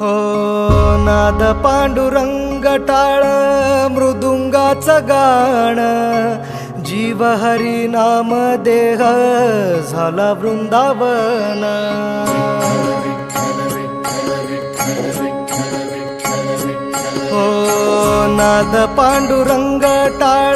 हो नाद पांडुरंग टाळ मृदुंगाचं गाण. जीव हरी नाम देह झाला वृंदावन. हो नाद पांडुरंग टाळ